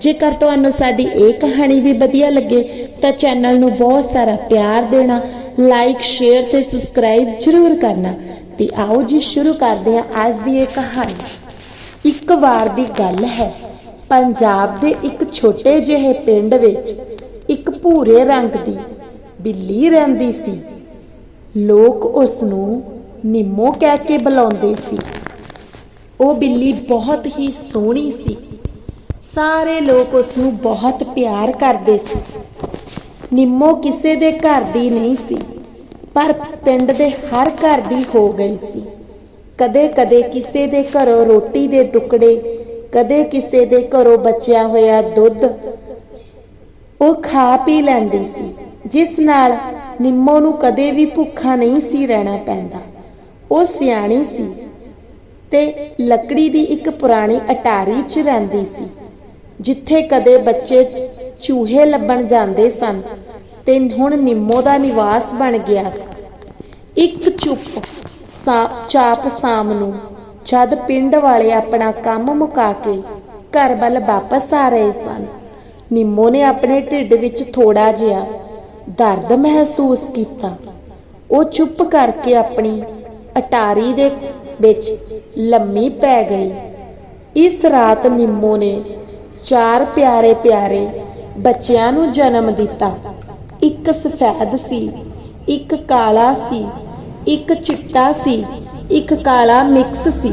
ਜੇਕਰ ਤੁਹਾਨੂੰ ਸਾਡੀ ਇਹ ਕਹਾਣੀ ਵੀ ਵਧੀਆ ਲੱਗੇ, ਤਾਂ ਚੈਨਲ ਨੂੰ ਬਹੁਤ ਸਾਰਾ ਪਿਆਰ ਦੇਣਾ ਲਾਈਕ ਸ਼ੇਅਰ ਤੇ ਸਬਸਕ੍ਰਾਈਬ ਜ਼ਰੂਰ ਕਰਨਾ। ਤੇ ਆਓ ਜੀ, ਸ਼ੁਰੂ ਕਰਦੇ ਹਾਂ ਅੱਜ ਦੀ ਇਹ ਕਹਾਣੀ। ਇੱਕ ਵਾਰ ਦੀ ਗੱਲ ਹੈ, ਪੰਜਾਬ ਦੇ ਇੱਕ ਛੋਟੇ ਜਿਹੇ ਪਿੰਡ ਵਿੱਚ ਇੱਕ ਭੂਰੇ ਰੰਗ ਦੀ ਬਿੱਲੀ ਰਹਿੰਦੀ ਸੀ। ਲੋਕ ਉਸ ਨੂੰ ਨਿੰਮੋ ਕਹਿ ਕੇ ਬੁਲਾਉਂਦੇ ਸੀ। ਉਹ ਬਿੱਲੀ ਬਹੁਤ ਹੀ ਸੋਹਣੀ ਸੀ। ਸਾਰੇ ਲੋਕ ਉਸ ਨੂੰ ਬਹੁਤ ਪਿਆਰ ਕਰਦੇ ਸੀ। ਨਿੰਮੋ ਕਿਸੇ ਦੇ ਘਰ ਦੀ ਨਹੀਂ ਸੀ, ਪਰ ਪਿੰਡ ਦੇ ਹਰ ਘਰ ਦੀ ਹੋ ਗਈ ਸੀ। ਕਦੇ-ਕਦੇ ਕਿਸੇ ਦੇ ਘਰੋਂ ਰੋਟੀ ਦੇ ਟੁਕੜੇ, ਕਦੇ ਕਿਸੇ ਦੇ ਘਰੋਂ ਬਚਿਆ ਹੋਇਆ ਦੁੱਧ ਉਹ ਖਾ ਪੀ ਲੈਂਦੀ ਸੀ, ਜਿਸ ਨਾਲ ਨਿੰਮੋ ਨੂੰ ਕਦੇ ਵੀ ਭੁੱਖਾ ਨਹੀਂ ਸੀ ਰਹਿਣਾ ਪੈਂਦਾ। ਉਹ ਸਿਆਣੀ ਸੀ ਤੇ ਲੱਕੜੀ ਦੀ ਇੱਕ ਪੁਰਾਣੀ ਅਟਾਰੀ 'ਚ ਰਹਿੰਦੀ ਸੀ। ਜਿੱਥੇ ਕਦੇ ਬੱਚੇ ਚੂਹੇ ਲੱਭਣ ਜਾਂਦੇ ਸਨ ਤੇ ਹੁਣ ਨਿੰਮੋ ਦਾ ਨਿਵਾਸ ਬਣ ਗਿਆ ਸੀ। ਇੱਕ ਚੁੱਪ ਚਾਪ ਸ਼ਾਮ ਨੂੰ ਜਦ ਪਿੰਡ ਵਾਲੇ ਆਪਣਾ ਕੰਮ ਮੁਕਾ ਕੇ ਘਰ ਵੱਲ ਵਾਪਸ ਆ ਰਹੇ ਸਨ, ਨਿੰਮੋ ਨੇ ਆਪਣੇ ਢਿੱਡ ਵਿੱਚ ਥੋੜਾ ਜਿਹਾ ਦਰਦ ਮਹਿਸੂਸ ਕੀਤਾ। ਉਹ ਚੁੱਪ ਕਰਕੇ ਆਪਣੀ ਅਟਾਰੀ ਦੇ ਵਿੱਚ ਲੰਮੀ ਪੈ ਗਈ। ਇਸ ਰਾਤ ਨਿੰਮੋ ਨੇ ਚਾਰ ਪਿਆਰੇ ਪਿਆਰੇ ਬੱਚਿਆਂ ਨੂੰ ਜਨਮ ਦਿੱਤਾ। ਇੱਕ ਸਫੈਦ ਸੀ, ਇੱਕ ਕਾਲਾ ਸੀ, ਇੱਕ ਚਿੱਟਾ ਸੀ, ਇੱਕ ਕਾਲਾ ਮਿਕਸ ਸੀ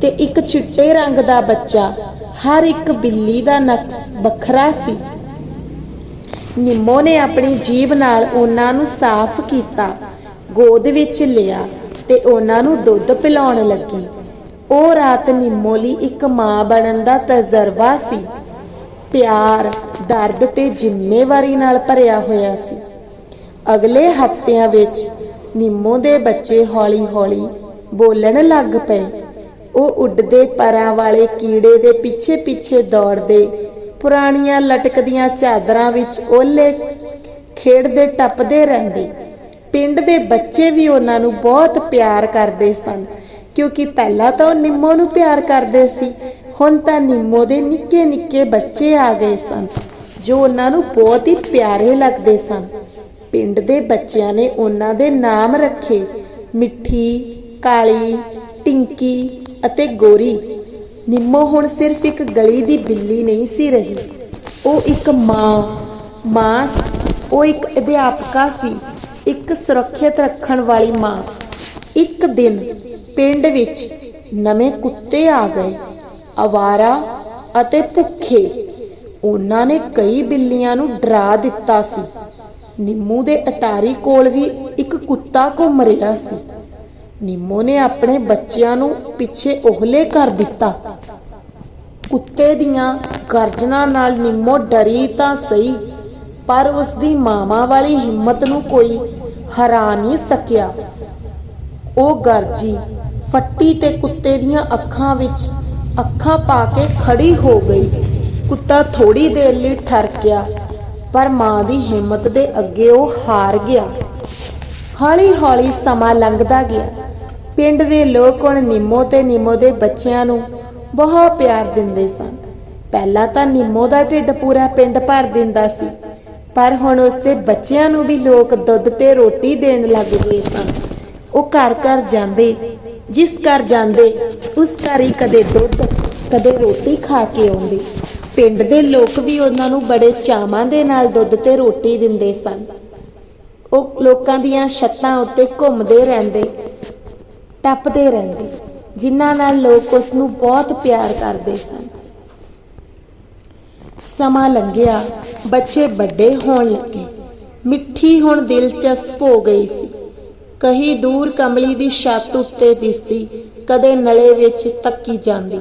ਤੇ ਇੱਕ ਚਿੱਟੇ ਰੰਗ ਦਾ ਬੱਚਾ, ਹਰ ਇੱਕ ਬਿੱਲੀ ਦਾ ਨਕਸ਼ ਵੱਖਰਾ ਸੀ। ਨਿੰਮੋ ਨੇ ਆਪਣੀ ਜੀਭ ਨਾਲ ਉਹਨਾਂ ਨੂੰ ਸਾਫ਼ ਕੀਤਾ, ਗੋਦ ਵਿੱਚ ਲਿਆ ਤੇ ਉਹਨਾਂ ਨੂੰ ਦੁੱਧ ਪਿਲਾਉਣ ਲੱਗੀ। ਉਹ ਰਾਤ ਨਿੰਮੋ ਲਈ ਇੱਕ ਮਾਂ ਬਣਨ ਦਾ ਤਜਰਬਾ ਸੀ। ਪਿਆਰ, ਦਰਦ ਤੇ ਜ਼ਿੰਮੇਵਾਰੀ ਨਾਲ ਭਰਿਆ ਹੋਇਆ ਸੀ। ਅਗਲੇ ਹਫ਼ਤਿਆਂ ਵਿੱਚ ਨਿੰਮੋ ਦੇ ਬੱਚੇ ਹੌਲੀ-ਹੌਲੀ ਬੋਲਣ ਲੱਗ ਪਏ। ਉਹ ਉੱਡਦੇ ਪਰਾਂ ਵਾਲੇ ਕੀੜੇ ਦੇ ਪਿੱਛੇ-ਪਿੱਛੇ ਦੌੜਦੇ, ਪੁਰਾਣੀਆਂ ਲਟਕਦੀਆਂ ਚਾਦਰਾਂ ਵਿੱਚ ਓਲੇ ਖੇਡਦੇ ਟੱਪਦੇ ਰਹਿੰਦੇ। ਪਿੰਡ ਦੇ ਬੱਚੇ ਵੀ ਉਹਨਾਂ ਨੂੰ ਬਹੁਤ ਪਿਆਰ ਕਰਦੇ ਸਨ, ਕਿਉਂਕਿ ਪਹਿਲਾਂ ਤਾਂ ਉਹ ਨਿੰਮੋ ਨੂੰ ਪਿਆਰ ਕਰਦੇ ਸੀ। ਹੁਣ ਤਾਂ ਨਿੰਮੋ ਦੇ ਨਿੱਕੇ ਨਿੱਕੇ ਬੱਚੇ ਆ ਗਏ ਸਨ, ਜੋ ਉਹਨਾਂ ਨੂੰ ਬਹੁਤ ਹੀ ਪਿਆਰੇ ਲੱਗਦੇ ਸਨ। ਪਿੰਡ ਦੇ ਬੱਚਿਆਂ ਨੇ ਉਹਨਾਂ ਦੇ ਨਾਮ ਰੱਖੇ, ਮਿੱਠੀ, ਕਾਲੀ, ਟਿੰਕੀ ਅਤੇ ਗੋਰੀ। ਨਿੰਮੋ ਹੁਣ ਸਿਰਫ ਇੱਕ ਗਲੀ ਦੀ ਬਿੱਲੀ ਨਹੀਂ ਸੀ ਰਹੀ। ਉਹ ਇੱਕ ਮਾਂ ਮਾਂ ਉਹ ਇੱਕ ਅਧਿਆਪਕਾ ਸੀ, ਇੱਕ ਸੁਰੱਖਿਅਤ ਰੱਖਣ ਵਾਲੀ ਮਾਂ। ਇੱਕ ਦਿਨ ਪਿੰਡ ਵਿੱਚ ਨਵੇਂ ਕੁੱਤੇ ਆ ਗਏ। ਅਵਾਰਾ ਅਤੇ ਭੁੱਖੇ। ਉਹਨਾਂ ਨੇ ਕਈ ਬਿੱਲੀਆਂ ਨੂੰ ਡਰਾ ਦਿੱਤਾ ਸੀ। ਨਿੰਮੂ ਦੇ ਅਟਾਰੀ ਕੋਲ ਵੀ ਇੱਕ ਕੁੱਤਾ ਘੁੰਮ ਰਿਹਾ ਸੀ। ਨਿੰਮੋ ਨੇ ਆਪਣੇ ਬੱਚਿਆਂ ਨੂੰ ਪਿੱਛੇ ਉਹਲੇ ਕਰ ਦਿੱਤਾ। ਕੁੱਤੇ ਦੀਆਂ ਗਰਜਨਾਂ ਨਾਲ ਨਿੰਮੋ ਡਰੀ ਤਾਂ ਸਹੀ, ਪਰ ਉਸ ਦੀ ਮਾਮਾ ਵਾਲੀ ਹਿੰਮਤ ਨੂੰ ਕੋਈ ਹਰਾ ਨਹੀਂ ਸਕਿਆ। ਉਹ ਗਰਜੀ ਫੱਟੀ ਤੇ ਕੁੱਤੇ ਦੀਆਂ ਅੱਖਾਂ ਵਿੱਚ ਅੱਖਾਂ ਪਾ ਕੇ ਖੜੀ ਹੋ ਗਈ। ਕੁੱਤਾ ਥੋੜੀ ਦੇਰ ਲਈ ਠਰਕਿਆ ਪਰ ਮਾਂ ਦੀ ਹਿੰਮਤ ਦੇ ਅੱਗੇ ਉਹ ਹਾਰ ਗਿਆ। ਹੌਲੀ-ਹੌਲੀ ਸਮਾਂ ਲੰਘਦਾ ਗਿਆ। ਪਿੰਡ ਦੇ ਲੋਕ ਹੁਣ ਨਿੰਮੋ ਤੇ ਨਿੰਮੋ ਦੇ ਬੱਚਿਆਂ ਨੂੰ ਬਹੁਤ ਪਿਆਰ ਦਿੰਦੇ ਸਨ। ਪਹਿਲਾਂ ਤਾਂ ਨਿੰਮੋ ਦਾ ਢਿੱਡ ਪੂਰਾ ਪਿੰਡ ਭਰ ਦਿੰਦਾ ਸੀ, ਪਰ ਹੁਣ ਉਸਦੇ ਬੱਚਿਆਂ ਨੂੰ ਵੀ ਲੋਕ ਦੁੱਧ ਤੇ ਰੋਟੀ ਦੇਣ ਲੱਗ ਗਏ ਸਨ। ਉਹ ਘਰ ਘਰ ਜਾਂਦੇ ਜਿਸ ਘਰ ਜਾਂਦੇ, ਉਸ ਘਰ ਹੀ ਕਦੇ ਦੁੱਧ, ਕਦੇ ਰੋਟੀ ਖਾ ਕੇ ਆਉਂਦੇ। ਪਿੰਡ ਦੇ ਲੋਕ ਵੀ ਉਹਨਾਂ ਨੂੰ ਬੜੇ ਚਾਵਾਂ ਦੇ ਨਾਲ ਦੁੱਧ ਤੇ ਰੋਟੀ ਦਿੰਦੇ ਸਨ। ਉਹ ਲੋਕਾਂ ਦੀਆਂ ਛੱਤਾਂ ਉੱਤੇ ਘੁੰਮਦੇ ਰਹਿੰਦੇ, ਟੱਪਦੇ ਰਹਿੰਦੇ, ਜਿਨ੍ਹਾਂ ਨਾਲ ਲੋਕ ਉਸ ਨੂੰ ਬਹੁਤ ਪਿਆਰ ਕਰਦੇ ਸਨ। ਸਮਾਂ ਲੰਘਿਆ, ਬੱਚੇ ਵੱਡੇ ਹੋਣ ਲੱਗੇ। ਮਿੱਠੀ ਹੁਣ ਦਿਲਚਸਪ ਹੋ ਗਈ ਸੀ। ਕਹੀ ਦੂਰ ਕਮਲੀ ਦੀ ਛੱਤ ਉੱਤੇ ਦਿਸਦੀ, ਕਦੇ ਨਲੇ ਵਿੱਚ ਤੱਕੀ ਜਾਂਦੀ।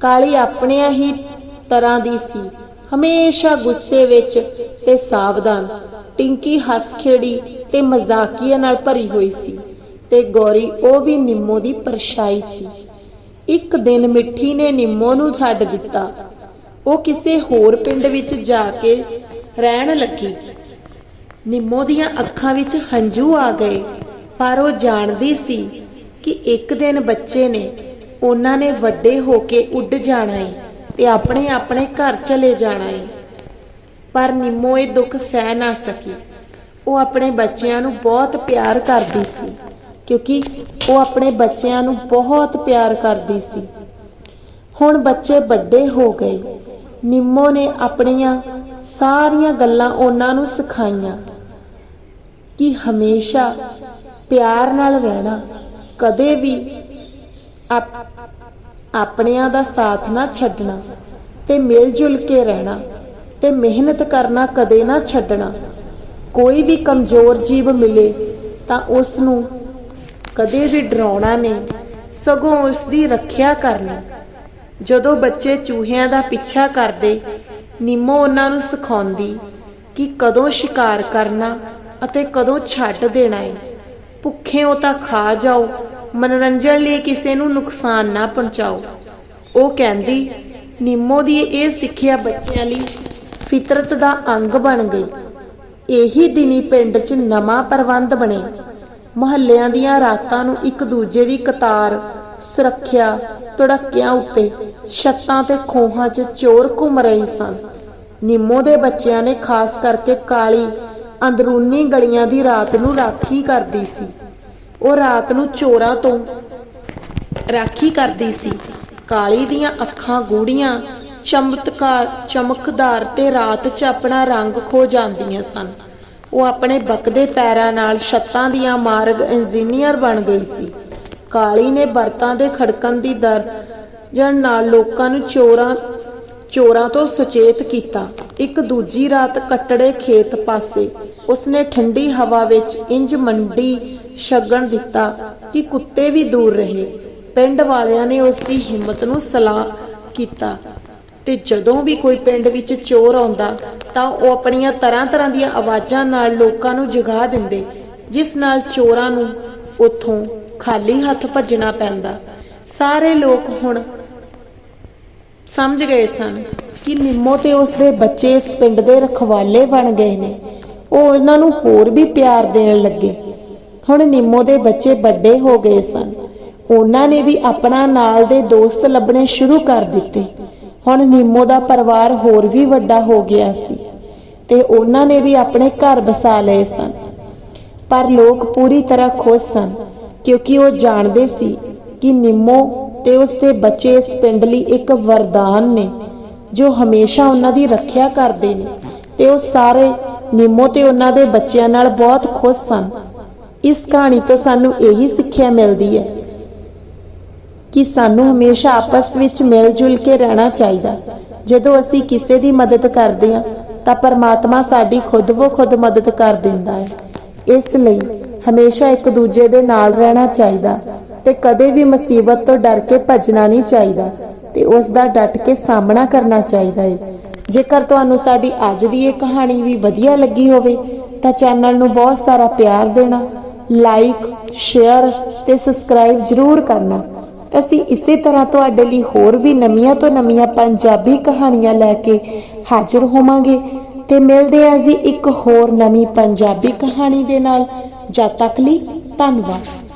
ਕਾਲੀ ਆਪਣਿਆਂ ਹੀ ਤਰ੍ਹਾਂ ਦੀ ਸੀ, ਹਮੇਸ਼ਾ ਗੁੱਸੇ ਵਿੱਚ ਤੇ ਸਾਵਧਾਨ। ਟਿੰਕੀ ਹੱਸ ਖੇੜੀ ਤੇ ਮਜ਼ਾਕੀਆ ਨਾਲ ਭਰੀ ਹੋਈ ਸੀ ਤੇ ਗੌਰੀ ਉਹ ਵੀ ਨਿੰਮੋ ਦੀ ਪਰਛਾਈ ਸੀ। ਇੱਕ ਦਿਨ ਮਿੱਠੀ ਨੇ ਨਿੰਮੋ ਨੂੰ ਛੱਡ ਦਿੱਤਾ। ਉਹ ਕਿਸੇ ਹੋਰ ਪਿੰਡ ਵਿੱਚ ਜਾ ਕੇ ਰਹਿਣ ਲੱਗੀ। ਨਿੰਮੋ ਦੀਆਂ ਅੱਖਾਂ ਵਿੱਚ ਹੰਝੂ ਆ ਗਏ। ਪਰ ਉਹ ਜਾਣਦੀ ਸੀ ਕਿ ਇੱਕ ਦਿਨ ਬੱਚੇ ਨੇ ਉਹਨਾਂ ਨੇ ਵੱਡੇ ਹੋ ਕੇ ਉੱਡ ਜਾਣਾ ਏ ਤੇ ਆਪਣੇ ਆਪਣੇ ਘਰ ਚਲੇ ਜਾਣਾ ਏ। ਪਰ ਨਿੰਮੋ ਇਹ ਦੁੱਖ ਸਹਿ ਨਾ ਸਕੀ। ਉਹ ਆਪਣੇ ਬੱਚਿਆਂ ਨੂੰ ਬਹੁਤ ਪਿਆਰ ਕਰਦੀ ਸੀ, ਕਿਉਂਕਿ ਉਹ ਆਪਣੇ ਬੱਚਿਆਂ ਨੂੰ ਬਹੁਤ ਪਿਆਰ ਕਰਦੀ ਸੀ। ਹੁਣ ਬੱਚੇ ਵੱਡੇ ਹੋ ਗਏ। ਨਿੰਮੋ ਨੇ ਆਪਣੀਆਂ ਸਾਰੀਆਂ ਗੱਲਾਂ ਉਹਨਾਂ ਨੂੰ ਸਿਖਾਈਆਂ ਕਿ ਹਮੇਸ਼ਾ ਪਿਆਰ ਨਾਲ ਰਹਿਣਾ, ਕਦੇ ਵੀ ਆਪਣਿਆਂ ਦਾ ਸਾਥ ਨਾ ਛੱਡਣਾ ਤੇ ਮਿਲ ਜੁਲ ਕੇ ਰਹਿਣਾ ਤੇ ਮਿਹਨਤ ਕਰਨਾ ਕਦੇ ਨਾ ਛੱਡਣਾ। ਕੋਈ ਵੀ ਕਮਜ਼ੋਰ ਜੀਵ ਮਿਲੇ ਤਾਂ ਉਸ ਨੂੰ ਕਦੇ ਵੀ ਡਰਾਉਣਾ ਨਹੀਂ, ਸਗੋਂ ਉਸ ਦੀ ਰੱਖਿਆ ਕਰਨੀ। ਜਦੋਂ ਬੱਚੇ ਚੂਹਿਆਂ ਦਾ ਪਿੱਛਾ ਕਰਦੇ, ਨਿੰਮੋ ਉਹਨਾਂ ਨੂੰ ਸਿਖਾਉਂਦੀ ਕਿ ਕਦੋਂ ਸ਼ਿਕਾਰ ਕਰਨਾ ਅਤੇ ਕਦੋਂ ਛੱਡ ਦੇਣਾ ਹੈ ਭੁੱਖੇ ਹੋ ਤਾਂ ਖਾ ਜਾਓ, ਮਨੋਰੰਜਨ ਲਈ ਕਿਸੇ ਨੂੰ ਨੁਕਸਾਨ ਨਾ ਪਹੁੰਚਾਓ। ਉਹ ਕਹਿੰਦੀ, ਨਿੰਮੋ ਦੀ ਇਹ ਸਿੱਖਿਆ ਬੱਚਿਆਂ ਲਈ ਫਿਤਰਤ ਦਾ ਅੰਗ ਬਣ ਗਈ। ਇਹੀ ਦਿਨੀ ਪਿੰਡ 'ਚ ਨਵਾਂ ਪ੍ਰਬੰਧ ਬਣੇ। ਮੁਹੱਲਿਆਂ ਦੀਆਂ ਰਾਤਾਂ ਨੂੰ ਇੱਕ ਦੂਜੇ ਦੀ ਕਤਾਰ, ਸੁਰੱਖਿਆ, ਧੜਕਿਆਂ ਉੱਤੇ ਛੱਤਾਂ ਤੇ ਖੋਹਾਂ 'ਚ ਚੋਰ ਘੁੰਮ ਰਹੇ ਸਨ। ਨਿੰਮੋ ਦੇ ਬੱਚਿਆਂ ਨੇ ਖਾਸ ਕਰਕੇ ਕਾਲੀ ਅੰਦਰੂਨੀ ਗਲੀਆਂ ਦੀ ਰਾਤ ਨੂੰ ਰਾਖੀ ਕਰਦੀ ਸੀ। ਉਹ ਰਾਤ ਨੂੰ ਚੋਰਾਂ ਤੋਂ ਰਾਖੀ ਕਰਦੀ ਸੀ। ਕਾਲੀ ਦੀਆਂ ਅੱਖਾਂ ਗੂੜੀਆਂ, ਚਮਤਕਾਰ, ਚਮਕਦਾਰ ਤੇ ਰਾਤ 'ਚ ਆਪਣਾ ਰੰਗ ਖੋ ਜਾਂਦੀਆਂ ਸਨ। ਉਹ ਆਪਣੇ ਬਕਦੇ ਪੈਰਾਂ ਨਾਲ ਛੱਤਾਂ ਦੀਆਂ ਮਾਰਗ ਇੰਜੀਨੀਅਰ ਬਣ ਗਈ ਸੀ। ਕਾਲੀ ਨੇ ਬਰਤਾਂ ਦੇ ਖੜਕਣ ਦੀ ਦਰ ਜਨ ਨਾਲ ਲੋਕਾਂ ਨੂੰ ਚੋਰਾਂ ਚੋਰਾਂ ਤੋਂ ਸੁਚੇਤ ਕੀਤਾ। ਇੱਕ ਦੂਜੀ ਰਾਤ ਕੱਟੜੇ ਖੇਤ ਪਾਸੇ ਉਸਨੇ ਠੰਡੀ ਹਵਾ ਵਿੱਚ ਇੰਜ ਮੰਡੀ ਛੱਗਣ ਦਿੱਤਾ ਕਿ ਕੁੱਤੇ ਵੀ ਦੂਰ ਰਹੇ। ਪਿੰਡ ਵਾਲਿਆਂ ਨੇ ਉਸ ਦੀ ਹਿੰਮਤ ਨੂੰ ਸਲਾਹ ਕੀਤਾ ਤੇ ਜਦੋਂ ਵੀ ਕੋਈ ਪਿੰਡ ਵਿੱਚ ਚੋਰ ਆਉਂਦਾ ਤਾਂ ਉਹ ਆਪਣੀਆਂ ਤਰ੍ਹਾਂ ਤਰ੍ਹਾਂ ਦੀਆਂ ਆਵਾਜ਼ਾਂ ਨਾਲ ਲੋਕਾਂ ਨੂੰ ਜਗਾ ਦਿੰਦੇ, ਜਿਸ ਨਾਲ ਚੋਰਾਂ ਨੂੰ ਉੱਥੋਂ ਖਾਲੀ ਹੱਥ ਭੱਜਣਾ ਪੈਂਦਾ। ਸਾਰੇ ਲੋਕ ਹੁਣ ਸਮਝ ਗਏ ਸਨ ਕਿ ਨਿੰਮੋ ਤੇ ਉਸਦੇ ਬੱਚੇ ਇਸ ਪਿੰਡ ਦੇ ਰਖਵਾਲੇ ਬਣ ਗਏ ਨੇ। ਉਹ ਉਹਨਾਂ ਨੂੰ ਹੋਰ ਵੀ ਪਿਆਰ ਦੇਣ ਲੱਗੇ। ਹੁਣ ਨਿੰਮੋ ਦੇ ਬੱਚੇ ਵੱਡੇ ਹੋ ਗਏ ਸਨ। ਉਹਨਾਂ ਨੇ ਵੀ ਆਪਣਾ ਨਾਲ ਦੇ ਦੋਸਤ ਲੱਭਣੇ ਸ਼ੁਰੂ ਕਰ ਦਿੱਤੇ। ਹੁਣ ਨਿੰਮੋ ਦਾ ਪਰਿਵਾਰ ਹੋਰ ਵੀ ਵੱਡਾ ਹੋ ਗਿਆ ਸੀ ਤੇ ਉਹਨਾਂ ਨੇ ਵੀ ਆਪਣੇ ਘਰ ਬਸਾ ਲਏ ਸਨ। ਪਰ ਲੋਕ ਪੂਰੀ ਤਰ੍ਹਾਂ ਖੁਸ਼ ਸਨ, ਕਿਉਂਕਿ ਉਹ ਜਾਣਦੇ ਸੀ ਕਿ ਨਿੰਮੋ ਤੇ ਉਸਦੇ ਬੱਚੇ ਇਸ ਪਿੰਡ ਲਈ ਇੱਕ ਵਰਦਾਨ ਨੇ, ਜੋ ਹਮੇਸ਼ਾ ਉਹਨਾਂ ਦੀ ਰੱਖਿਆ ਕਰਦੇ ਨੇ ਤੇ ਉਹ ਸਾਰੇ ਨਿੰਮੋ ਤੇ ਉਹਨਾਂ ਦੇ ਬੱਚਿਆਂ ਨਾਲ ਬਹੁਤ ਖੁਸ਼ ਸਨ। ਇਸ ਕਹਾਣੀ ਤੋਂ ਸਾਨੂੰ ਇਹੀ ਸਿੱਖਿਆ ਮਿਲਦੀ ਹੈ ਕਿ ਸਾਨੂੰ ਹਮੇਸ਼ਾ ਆਪਸ ਵਿੱਚ ਮਿਲ ਜੁਲ ਕੇ ਰਹਿਣਾ ਚਾਹੀਦਾ। ਜਦੋਂ ਅਸੀਂ ਕਿਸੇ ਦੀ ਮਦਦ ਕਰਦੇ ਹਾਂ, ਤਾਂ ਪਰਮਾਤਮਾ ਸਾਡੀ ਖੁਦ ਉਹ ਖੁਦ ਮਦਦ ਕਰ ਦਿੰਦਾ ਹੈ। ਇਸ ਲਈ ਹਮੇਸ਼ਾ ਇੱਕ ਦੂਜੇ ਦੇ ਨਾਲ ਰਹਿਣਾ ਚਾਹੀਦਾ ਤੇ ਕਦੇ ਵੀ ਮੁਸੀਬਤ ਤੋਂ ਡਰ ਕੇ ਭੱਜਣਾ ਨਹੀਂ ਚਾਹੀਦਾ ਤੇ ਉਸ ਦਾ ਡਟ ਕੇ ਸਾਹਮਣਾ ਕਰਨਾ ਚਾਹੀਦਾ ਹੈ। ਜੇਕਰ ਤੁਹਾਨੂੰ ਸਾਡੀ ਅੱਜ ਦੀ ਇਹ ਕਹਾਣੀ ਵੀ ਵਧੀਆ ਲੱਗੀ ਹੋਵੇ, ਤਾਂ ਚੈਨਲ ਨੂੰ ਬਹੁਤ ਸਾਰਾ ਪਿਆਰ ਦੇਣਾ ਲਾਈਕ ਸ਼ੇਅਰ ਤੇ ਸਬਸਕ੍ਰਾਈਬ ਜ਼ਰੂਰ ਕਰਨਾ। ਅਸੀਂ ਇਸੇ ਤਰ੍ਹਾਂ ਤੁਹਾਡੇ ਲਈ ਹੋਰ ਵੀ ਨਵੀਆਂ ਤੋਂ ਨਵੀਆਂ ਪੰਜਾਬੀ ਕਹਾਣੀਆਂ ਲੈ ਕੇ ਹਾਜ਼ਰ ਹੋਵਾਂਗੇ ਤੇ ਮਿਲਦੇ ਹਾਂ ਜੀ ਇੱਕ ਹੋਰ ਨਵੀਂ ਪੰਜਾਬੀ ਕਹਾਣੀ ਦੇ ਨਾਲ। ਜਦ ਤੱਕ ਲਈ ਧੰਨਵਾਦ।